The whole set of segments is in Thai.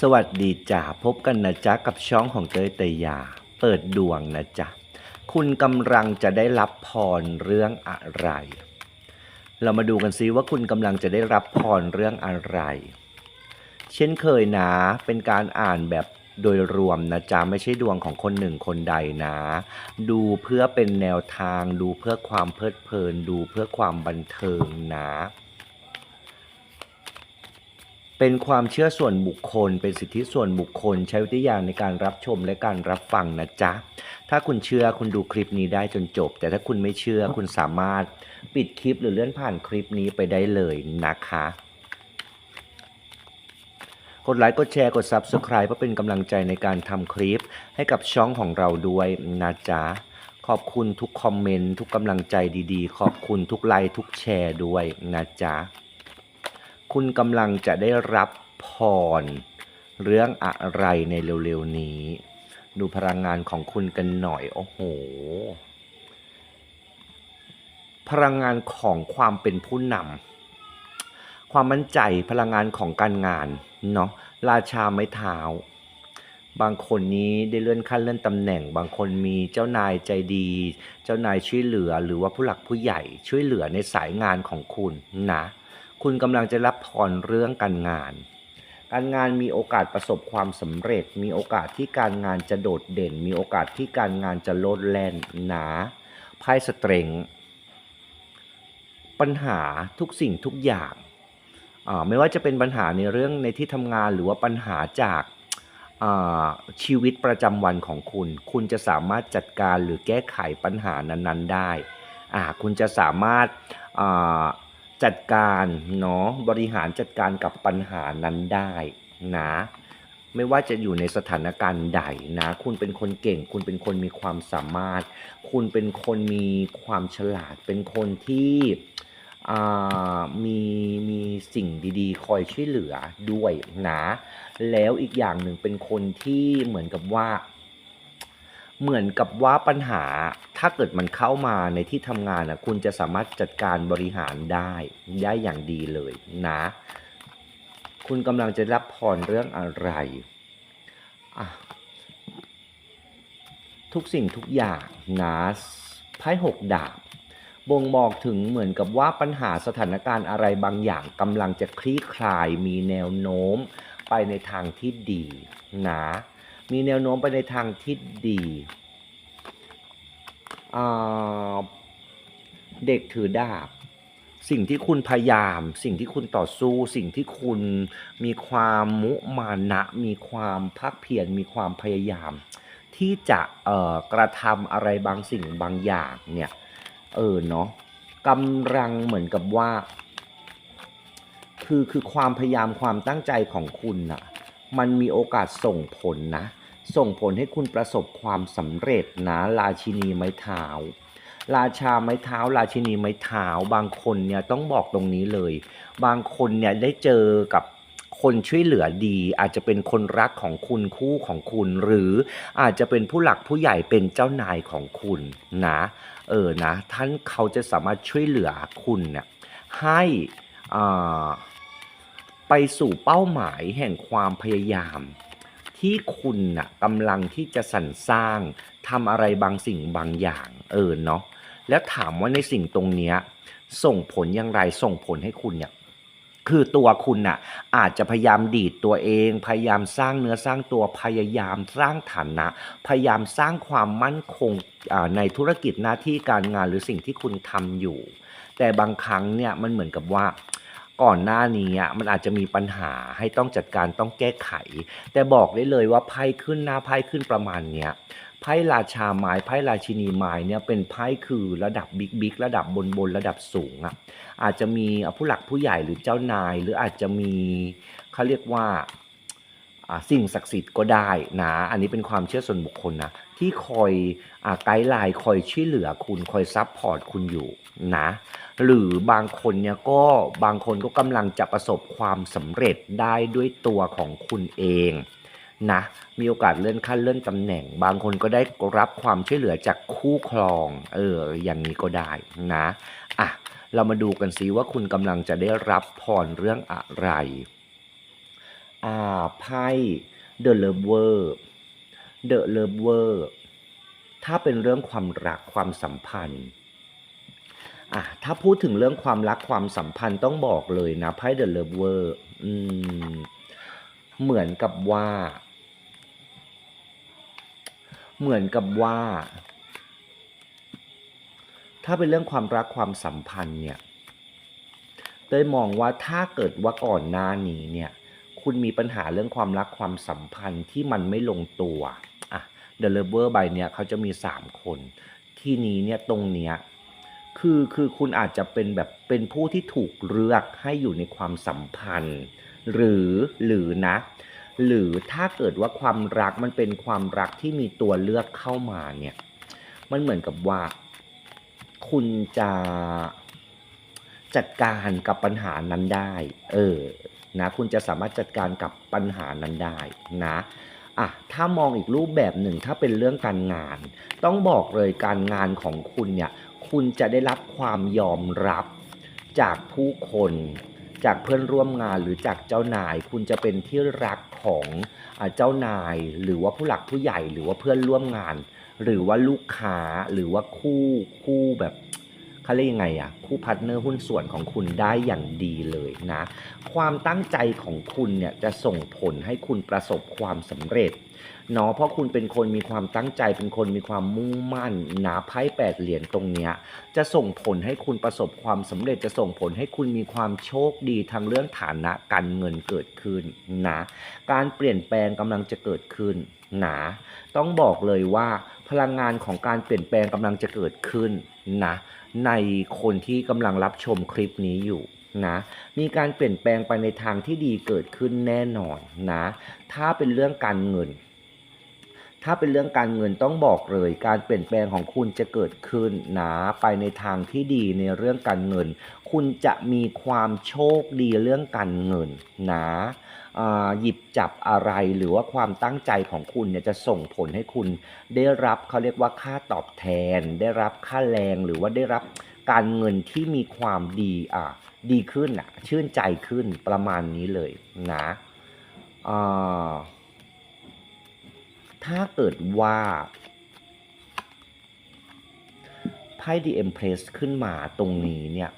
สวัสดีจ้าพบกันนะจ๊ะกับช่องของเตยเตยยา เปิดดวงนะจ๊ะคุณกำลังจะได้รับพรเรื่องอะไร เรามาดูกันซิว่าคุณกำลังจะได้รับพรเรื่องอะไร เช่นเคยนะเป็นการอ่านแบบโดยรวมนะจ๊ะไม่ใช่ดวงของคนหนึ่งคนใดนะ ดูเพื่อเป็นแนวทาง ดูเพื่อความเพลิดเพลิน ดูเพื่อความบันเทิงนะ เป็นความเชื่อส่วนบุคคล เป็นสิทธิส่วนบุคคล ใช้วิทยาณในการรับชมและการรับฟังนะจ๊ะ ถ้าคุณเชื่อคุณดูคลิปนี้ได้จนจบ แต่ถ้าคุณไม่เชื่อคุณสามารถปิดคลิปหรือเลื่อนผ่านคลิปนี้ไปได้เลยนะคะ กดไลค์กดแชร์กด Subscribe เพื่อเป็นกำลังใจในการทำคลิปให้กับช่องของเราด้วยนะจ๊ะ ขอบคุณทุกคอมเมนต์ทุกกำลังใจดีๆ ขอบคุณทุกไลค์ทุกแชร์ด้วยนะจ๊ะ คุณกำลังจะได้รับพร เรื่องอะไรในเร็วๆนี้ ดูพลังงานของคุณกันหน่อย โอ้โห พลังงานของความเป็นผู้นำความมั่นใจพลังงานของการงานเนาะราชาไม้เท้า บางคนนี้ได้เลื่อนขั้นเลื่อนตำแหน่ง บางคนมีเจ้านายใจดี เจ้านายช่วยเหลือหรือว่าผู้หลักผู้ใหญ่ช่วยเหลือในสายงานของคุณนะ คุณกำลังจะรับพรเรื่องการงาน การงานมีโอกาสประสบความสำเร็จ มีโอกาสที่การงานจะโดดเด่น มีโอกาสที่การงานจะโลดแล่นหนาไพ่สเตรงปัญหาทุกสิ่งทุกอย่างอ่าไม่ว่าจะเป็นปัญหาในเรื่องในที่ทำงานหรือว่าปัญหาจากอ่าชีวิตประจำวันของคุณ คุณจะสามารถจัดการหรือแก้ไขปัญหานั้น ๆ ได้อ่าคุณจะสามารถอ่า จัดการเนาะบริหารจัดการกับปัญหานั้นได้นะไม่ว่าจะอยู่ในสถานการณ์ใดนะ คุณเป็นคนเก่ง คุณเป็นคนมีความสามารถ คุณเป็นคนมีความฉลาด เป็นคนที่อ่ามีมีสิ่งดีๆ คอยช่วยเหลือด้วยนะ แล้วอีกอย่างหนึ่งเป็นคนที่เหมือนกับว่า เหมือนกับว่าปัญหา ถ้าเกิดมันเข้ามาในที่ทำงานนะคุณจะสามารถจัดการบริหารได้ได้อย่างดีเลยนะ คุณกำลังจะรับพรเรื่องอะไรอะทุกสิ่งทุกอย่างนะไพ่หกดาบบ่งบอกถึงเหมือนกับว่าปัญหาสถานการณ์อะไรบางอย่างกำลังจะคลี่คลาย มีแนวโน้มไปในทางที่ดีนะมีแนวโน้มไปในทางที่ดี เด็กถือดาบ สิ่งที่คุณพยายาม สิ่งที่คุณต่อสู้ สิ่งที่คุณมีความมุมานะ มีความภาคเพียรมีความพยายาม ที่จะกระทำอะไรบางสิ่งบางอย่างเนี่ยเออเนาะกำลังเหมือนกับว่า คือคือความพยายามความตั้งใจของคุณน่ะมันมีโอกาสส่งผลนะ ส่งผลให้คุณประสบความสำเร็จนะราชินีไม้เท้า ราชาไม้เท้า ราชินีไม้เท้า บางคนเนี่ยต้องบอกตรงนี้เลย บางคนเนี่ยได้เจอกับคนช่วยเหลือดี อาจจะเป็นคนรักของคุณคู่ของคุณ หรืออาจจะเป็นผู้หลักผู้ใหญ่เป็นเจ้านายของคุณนะเออนะท่านเขาจะสามารถช่วยเหลือคุณเนี่ยให้อ่าไปสู่เป้าหมายแห่งความพยายาม ที่คุณน่ะกำลังที่จะสรรสร้างทำอะไรบางสิ่งบางอย่างเออเนาะแล้วถามว่าในสิ่งตรงเนี้ยส่งผลอย่างไรส่งผลให้คุณเนี่ยคือตัวคุณน่ะอาจจะพยายามดีดตัวเอง พยายามสร้างเนื้อสร้างตัวพยายามสร้างฐานะ พยายามสร้างความมั่นคงในธุรกิจหน้าที่การงานหรือสิ่งที่คุณทำอยู่ แต่บางครั้งเนี่ยมันเหมือนกับว่า ก่อนหน้านี้อะมันอาจจะมีปัญหาให้ต้องจัดการต้องแก้ไข แต่บอกได้เลยว่าไพ่ขึ้นหน้าไพ่ขึ้นประมาณเนี้ยไพ่ราชาไม้ไพ่ราชินีไม้เนี่ยเป็นไพ่คือระดับบิ๊กบิ๊กระดับบนบนระดับสูงอะอาจจะมีผู้หลักผู้ใหญ่หรือเจ้านาย หรืออาจจะมีเขาเรียกว่าอ่า สิ่งศักดิ์สิทธิ์ก็ได้นะ อันนี้เป็นความเชื่อส่วนบุคคลนะ ที่คอยอไกด์ไลน์คอยช่วยเหลือคุณคอยซับพอร์ตคุณอยู่นะ หรือบางคนเนี่ยก็บางคนก็กำลังจะประสบความสำเร็จได้ด้วยตัวของคุณเองนะ มีโอกาสเลื่อนขั้นเลื่อนตำแหน่ง บางคนก็ได้รับความช่วยเหลือจากคู่ครอง เออ อย่างนี้ก็ได้นะ อะ เรามาดูกันซิว่าคุณกำลังจะได้รับพรเรื่องอะไร อ่าไพ่ The Lover The Lover ถ้าเป็นเรื่องความรักความสัมพันธ์อะถ้าพูดถึงเรื่องความรักความสัมพันธ์ต้องบอกเลยนะไพ่ The Lover อืมเหมือนกับว่า เหมือนกับว่า ถ้าเป็นเรื่องความรักความสัมพันธ์เนี่ยเต้ยมองว่าถ้าเกิดว่าก่อนหน้านี้เนี่ย คุณมีปัญหาเรื่องความรักความสัมพันธ์ที่มันไม่ลงตัวอะ The Lover ใบเนี่ยเขาจะมี 3 คน ที่นี้เนี่ยตรงเนี้ยคือคือคุณอาจจะเป็นแบบเป็นผู้ที่ถูกเลือกให้อยู่ในความสัมพันธ์ หรือหรือนะ หรือถ้าเกิดว่าความรักมันเป็นความรักที่มีตัวเลือกเข้ามาเนี่ยมันเหมือนกับว่า คุณจะจัดการกับปัญหานั้นได้ เออ นะคุณจะสามารถจัดการกับปัญหานั้นได้นะอะถ้ามองอีกรูปแบบหนึ่งถ้าเป็นเรื่องการงาน ต้องบอกเลยการงานของคุณเนี่ยคุณจะได้รับความยอมรับจากผู้คน จากเพื่อนร่วมงานหรือจากเจ้านาย คุณจะเป็นที่รักของอเจ้านาย หรือว่าผู้หลักผู้ใหญ่หรือว่าเพื่อนร่วมงาน หรือว่าลูกค้าหรือว่าคู่คู่แบบ เขาเรียกยังไงอะคู่พาร์ทเนอร์หุ้นส่วนของคุณได้อย่างดีเลยนะ ความตั้งใจของคุณเนี่ยจะส่งผลให้คุณประสบความสำเร็จเนาะเพราะคุณเป็นคนมีความตั้งใจเป็นคนมีความมุ่งมั่นหนะไพ่แปดเหรียญตรงเนี้ยจะส่งผลให้คุณประสบความสำเร็จจะส่งผลให้คุณมีความโชคดีทางเรื่องฐานะการเงินเกิดขึ้นนะการเปลี่ยนแปลงกำลังจะเกิดขึ้นนะต้องบอกเลยว่าพลังงานของการเปลี่ยนแปลงกำลังจะเกิดขึ้นนะ ในคนที่กำลังรับชมคลิปนี้อยู่นะมีการเปลี่ยนแปลงไปในทางที่ดีเกิดขึ้นแน่นอนนะถ้าเป็นเรื่องการเงิน ถ้าเป็นเรื่องการเงินต้องบอกเลย การเปลี่ยนแปลงของคุณจะเกิดขึ้นนะไปในทางที่ดีในเรื่องการเงิน คุณจะมีความโชคดีเรื่องการเงินนะอ่า หยิบจับอะไรหรือว่าความตั้งใจของคุณเนี่ยจะส่งผลให้คุณ ได้รับเขาเรียกว่าค่าตอบแทน ได้รับค่าแรงหรือว่าได้รับการเงินที่มีความดีอ่าดีขึ้นอะชื่นใจขึ้นประมาณนี้เลยนะถ้าเกิดว่าไพ่ The Empress ขึ้นมาตรงนี้เนี่ย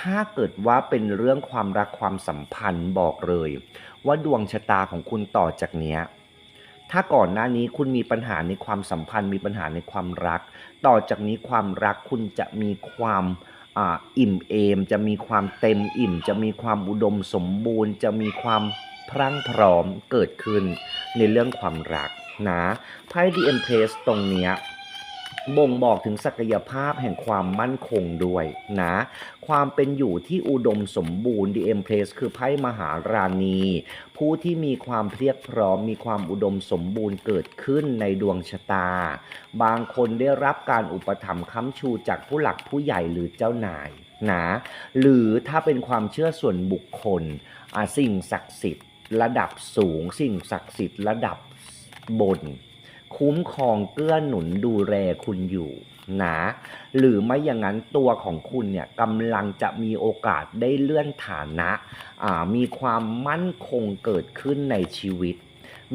ถ้าเกิดว่าเป็นเรื่องความรักความสัมพันธ์บอกเลย ว่าดวงชะตาของคุณต่อจากเนี้ยถ้าก่อนหน้านี้คุณมีปัญหาในความสัมพันธ์มีปัญหาในความรัก ต่อจากนี้ความรักคุณจะมีความอ,อิ่มเอม จะมีความเต็มอิ่ม จะมีความอุดมสมบูรณ์ จะมีความพรั่งพร้อมเกิดขึ้นในเรื่องความรักนะไพ่ The Empress ตรงเนี้ย บ่งบอกถึงศักยภาพแห่งความมั่นคงด้วยนะ ความเป็นอยู่ที่อุดมสมบูรณ์ The Empress คือไพ่มหาราณี ผู้ที่มีความเพียบพร้อม มีความอุดมสมบูรณ์เกิดขึ้นในดวงชะตา บางคนได้รับการอุปถัมภ์ค้ำชูจากผู้หลักผู้ใหญ่หรือเจ้านายนะหรือถ้าเป็นความเชื่อส่วนบุคคลสิ่งศักดิ์สิทธิ์ ระดับสูง สิ่งศักดิ์สิทธิ์ ระดับบน คุ้มครองเกื้อหนุนดูแลคุณอยู่นะหรือไม่อย่างนั้นตัวของคุณเนี่ยกำลังจะมีโอกาสได้เลื่อนฐานะมีความมั่นคงเกิดขึ้นในชีวิต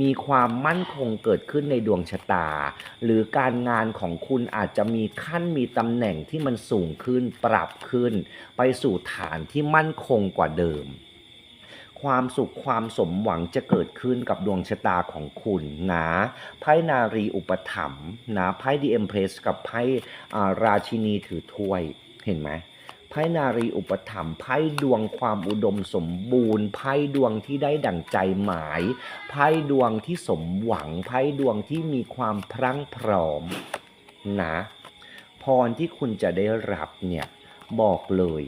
มีความมั่นคงเกิดขึ้นในดวงชะตา หรือการงานของคุณอาจจะมีขั้นมีตำแหน่งที่มันสูงขึ้นปรับขึ้น ไปสู่ฐานที่มั่นคงกว่าเดิม ความสุขความสมหวังจะเกิดขึ้นกับดวงชะตาของคุณนะไพ่นารีอุปถัมภ์นะไพ่ดีเอ็มเพรสกับไพ่ราชินีถือถ้วยเห็นไหมไพ่นารีอุปถัมภ์ไพ่ดวงความอุดมสมบูรณ์ไพ่ดวงที่ได้ดั่งใจหมายไพ่ดวงที่สมหวังไพ่ดวงที่มีความพรั่งพร้อมนะพรที่คุณจะได้รับเนี่ยบอกเลย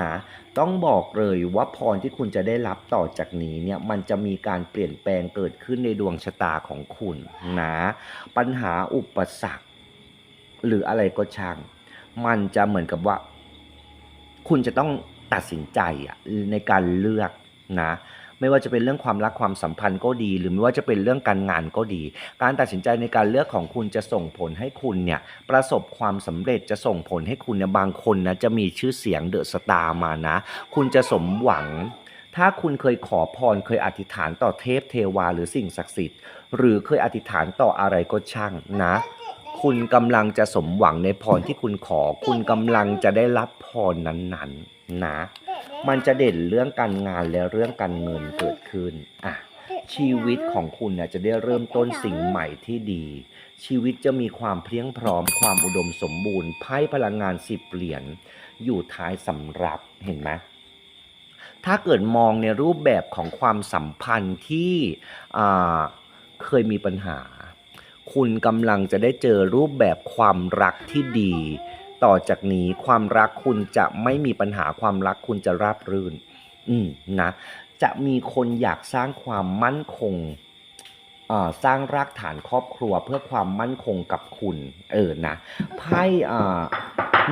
นะต้องบอกเลยว่าพรที่คุณจะได้รับต่อจากนี้เนี่ยมันจะมีการเปลี่ยนแปลงเกิดขึ้นในดวงชะตาของคุณนะปัญหาอุปสรรค หรืออะไรก็ช่าง มันจะเหมือนกับว่า คุณจะต้องตัดสินใจอะในการเลือกนะ ไม่ว่าจะเป็นเรื่องความรักความสัมพันธ์ก็ดี หรือไม่ว่าจะเป็นเรื่องการงานก็ดี การตัดสินใจในการเลือกของคุณจะส่งผลให้คุณเนี่ยประสบความสำเร็จจะส่งผลให้คุณเนี่ยบางคนนะจะมีชื่อเสียงเดอะสตาร์มานะ คุณจะสมหวังถ้าคุณเคยขอพรเคยอธิษฐานต่อเทพเทวาหรือสิ่งศักดิ์สิทธิ์ หรือเคยอธิษฐานต่ออะไรก็ช่างนะ คุณกำลังจะสมหวังในพรที่คุณขอ คุณกำลังจะได้รับพรนั้นๆ นะมันจะเด่นเรื่องการงานและเรื่องการเงินเกิดขึ้นอะชีวิตของคุณเนี่ยจะได้เริ่มต้นสิ่งใหม่ที่ดี ชีวิตจะมีความเพียงพร้อมความอุดมสมบูรณ์ไพ่พลังงานสิบเหรียญอยู่ท้ายสำรับเห็นไหมถ้าเกิดมองในรูปแบบของความสัมพันธ์ที่เคยมีปัญหา คุณกำลังจะได้เจอรูปแบบความรักที่ดี ต่อจากนี้ความรักคุณจะไม่มีปัญหาความรักคุณจะราบรื่น อืมนะจะมีคนอยากสร้างความมั่นคงอ่อสร้างรากฐานครอบครัวเพื่อความมั่นคงกับคุณ เออนะไพ่อ่า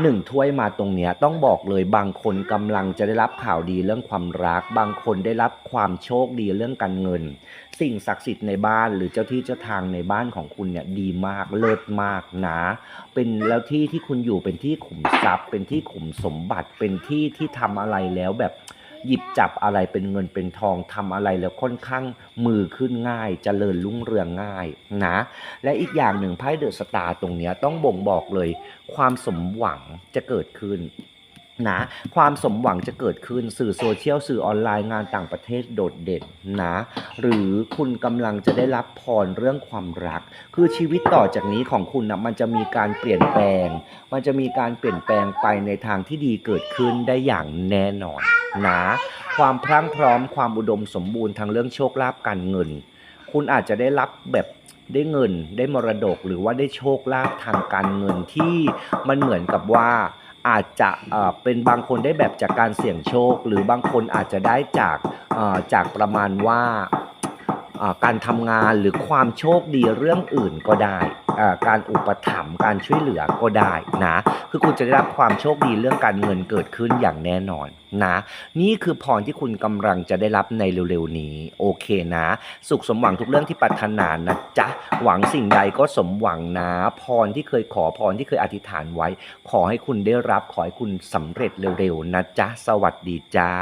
หนึ่งถ้วยมาตรงเนี้ยต้องบอกเลยบางคนกำลังจะได้รับข่าวดีเรื่องความรัก บางคนได้รับความโชคดีเรื่องการเงิน สิ่งศักดิ์สิทธิ์ในบ้านหรือเจ้าที่เจ้าทางในบ้านของคุณเนี่ยดีมากเลิศมากนะเป็นแล้วที่ที่คุณอยู่เป็นที่ขุมทรัพย์ เป็นที่ขุมสมบัติเป็นที่ที่ทำอะไรแล้วแบบ หยิบจับอะไรเป็นเงินเป็นทองทำอะไรแล้วค่อนข้างมือขึ้นง่ายเจริญรุ่งเรืองง่ายนะและอีกอย่างหนึ่งไพ่เดอะสตาร์ตรงเนี้ยต้องบ่งบอกเลย ความสมหวังจะเกิดขึ้นนะความสมหวังจะเกิดขึ้นสื่อโซเชียลสื่อออนไลน์งานต่างประเทศโดดเด่นนะหรือคุณกำลังจะได้รับพรเรื่องความรัก คือชีวิตต่อจากนี้ของคุณนะมันจะมีการเปลี่ยนแปลง มันจะมีการเปลี่ยนแปลงไปในทางที่ดีเกิดขึ้นได้อย่างแน่นอน นะความพรั่งพร้อมความอุดมสมบูรณ์ทางเรื่องโชคลาภการเงิน คุณอาจจะได้รับแบบได้เงินได้มรดกหรือว่าได้โชคลาภทางการเงินที่มันเหมือนกับว่าอาจจะเป็นบางคนได้แบบจากการเสี่ยงโชค หรือบางคนอาจจะได้จากจากประมาณว่าการทำงานหรือความโชคดีเรื่องอื่นก็ได้ การอุปถัมภ์การช่วยเหลือก็ได้นะ คือคุณจะได้รับความโชคดีเรื่องการเงินเกิดขึ้นอย่างแน่นอนนะ นี่คือพรที่คุณกำลังจะได้รับในเร็วๆนี้ โอเคนะ สุขสมหวังทุกเรื่องที่ปรารถนานะจ๊ะหวังสิ่งใดก็สมหวังนะ พรที่เคยขอพรที่เคยอธิษฐานไว้ ขอให้คุณได้รับขอให้คุณสำเร็จเร็วๆนะจ๊ะสวัสดีจ้า